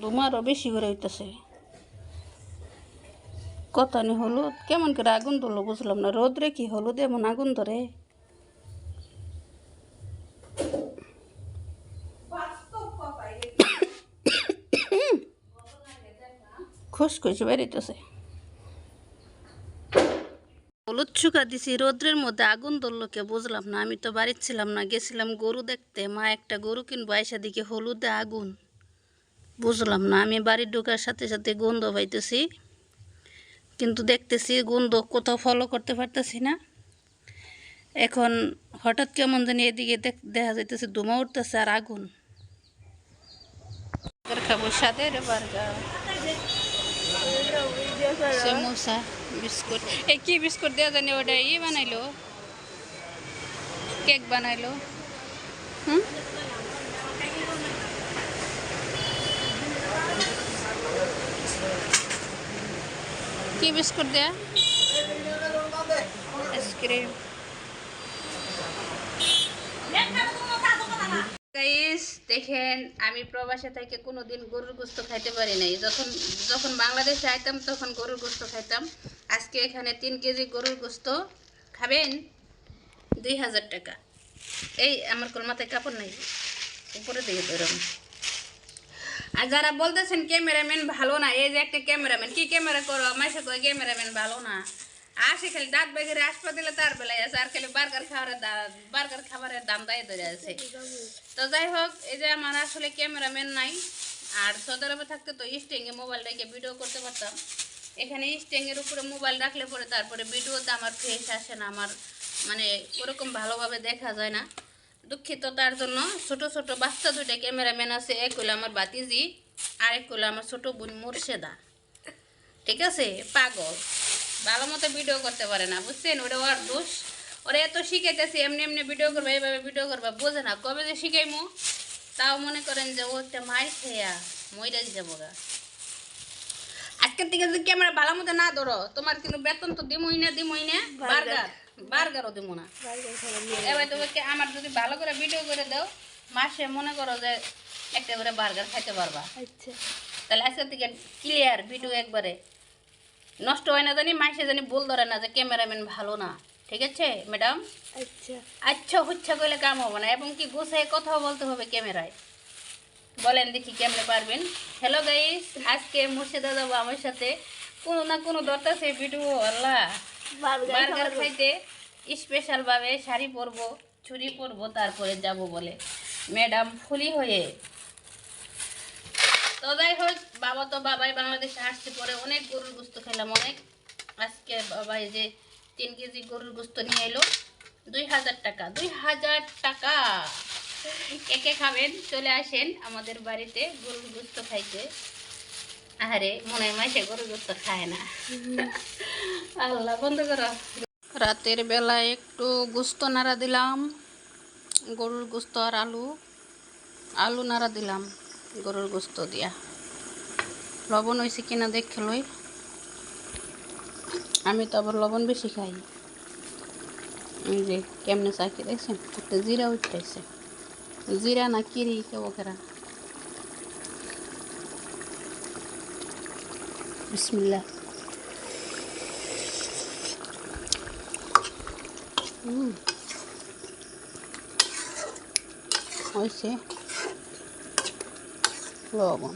ধুমারও বেশি করে হইতেছে। কথা নি হলুদ, কেমন করে আগুন ধরলো বুঝলাম না। রোদ্রে কি হলুদ, এমন আগুন ধরে। খুশখুশ বেরিতেছে। হলুদ শুকা দিছি, রোদ্রের মধ্যে আগুন ধরলো কে বুঝলাম না। আমি তো বাড়ির ছিলাম না, গেছিলাম গরু দেখতে। মা একটা গরু কিনবো, আইসা দিকে হলুদে আগুন। বুঝলাম না। আমি বাড়ি ঢোকার সাথে সাথে গন্ধ পাইতেছি, কিন্তু দেখতেছি গন্ধ কোথাও ফলো করতে পারতেছি না। এখন হঠাৎ কেমন জানি এদিকে দেখ- যাইতেছে ধুমা উঠতেছে আর আগুন। খাব বার্গার। সমোসা, বিস্কুট। এই কি বিস্কুট দেওয়া জানি, ওটা ই বানাইলো? কেক বানাইলো। হুম? কি বিস্কুট দেয়া? আইসক্রিম দেখেন, আমি প্রবাসে থেকে কোনোদিন গরুর গোস্ত খাইতে পারি নাই। যখন যখন বাংলাদেশে আইতাম, তখন গরুর গোস্ত খাইতাম। আজকে এখানে তিন কেজি গরুর গোস্ত খাবেন দুই হাজার টাকা। এই, আমার কোন মাথায় কাপড় নাই, উপরে দিকে ধরুন। আর যারা বলতেছেন ক্যামেরাম্যান ভালো না, এই যে একটা ক্যামেরাম্যান, কি ক্যামেরা করো? মাসে কয় ক্যামেরাম্যান ভালো না। আসে খালি দাঁত বেগের আসপা দিলে তার বেলায় আছে, আর খালি বার্গার খাবারের বার্গার খাবারের দাম দায় ধরে আছে। তো যাই হোক, এই যে আমার আসলে ক্যামেরাম্যান নাই, আর সৌদি থাকতে তো স্টেঙ্গে মোবাইল রেখে ভিডিও করতে পারতাম। এখানে স্টেঙ্গের উপরে মোবাইল রাখলে পরে তারপরে ভিডিওতে আমার ফেস আসে না, আমার মানে ওরকম ভালোভাবে দেখা যায় না। দুঃখিত তার জন্য ছোট ছোট বাচ্চা দুইটা ক্যামেরাম্যান আছে, এক হলো আমার বাতিজি আর এক হলো আমার ছোট বোন মুর্শেদা। ঠিক আছে? পাগল। ভালো মতো ভিডিও করতে পারে না, বুঝছেন? ওটা ওর দোষ। ওরা এত শিখাইতেছে, এমনি এমনি ভিডিও করবে এইভাবে ভিডিও করবে, বোঝে না। কবে যে শিখাইমু? তাও মনে করেন যে ও একটা মার খেয়া মইরা যাব গা আজকের থেকে যদি ক্যামেরা ভালো মতো না ধরো তোমার কিন্তু বেতন তো দিমই না দিমই না বার্গার বার্গারও দিব না। এবার তোমাকে আমার যদি ভালো করে ভিডিও করে দাও মাসে মনে করো যে একটা করে বার্গার খাইতে পারবা। আচ্ছা। তাহলে আজকের থেকে ক্লিয়ার ভিডিও একবারে। নষ্ট হয় না জানি মাসে জানি বল ধরে না যে ক্যামেরাম্যান ভালো না। ঠিক আছে ম্যাডাম আচ্ছা। আচ্ছা হুচ্ছা করলে কাম হবে না এবং কি গোছায় কথাও বলতে হবে ক্যামেরায় বলেন দেখি কেমনে পারবেন। হ্যালো গাইস আজকে মুর্শিদা যাব আমার সাথে। কোনো না কোনো দরকার সেই ভিডিও আল্লাহ। বার্গার খাইতে স্পেশাল ভাবে শাড়ি পরবো চুড়ি পরবো তারপরে যাব বলে। ম্যাডাম ফুলি হয়ে। তো যাই হোক বাবা তো বাবাই বাংলাদেশে আসছে পরে অনেক গরুর গোস্ত খেলাম অনেক। আজকে বাবা এই যে তিন কেজি গরুর গোস্ত নিয়ে এলো দুই হাজার টাকা দুই হাজার টাকা। একে খাবেন, চলে আসেন আমাদের বাড়িতে গরুর গোস্ত খাইতে। আরে মনে হয় মাসে গরুর গোস্ত খায় না। আল্লাহ, বন্ধ করো। রাতের বেলা একটু গোস্ত নাড়া দিলাম, গরুর গোস্ত আর আলু। আলু নাড়া দিলাম, গরুর গোস্ত দিয়া। লবণ হয়েছে কিনা দেখে লই। আমি তো আবার লবণ বেশি খাই। যে, কেমনে চাকি দেখছেন? একটা জিরা উঠতেছে। জিরা না কিরি কেউ কেরা বিসমিল্লাহ হুম হয়েছে লবণ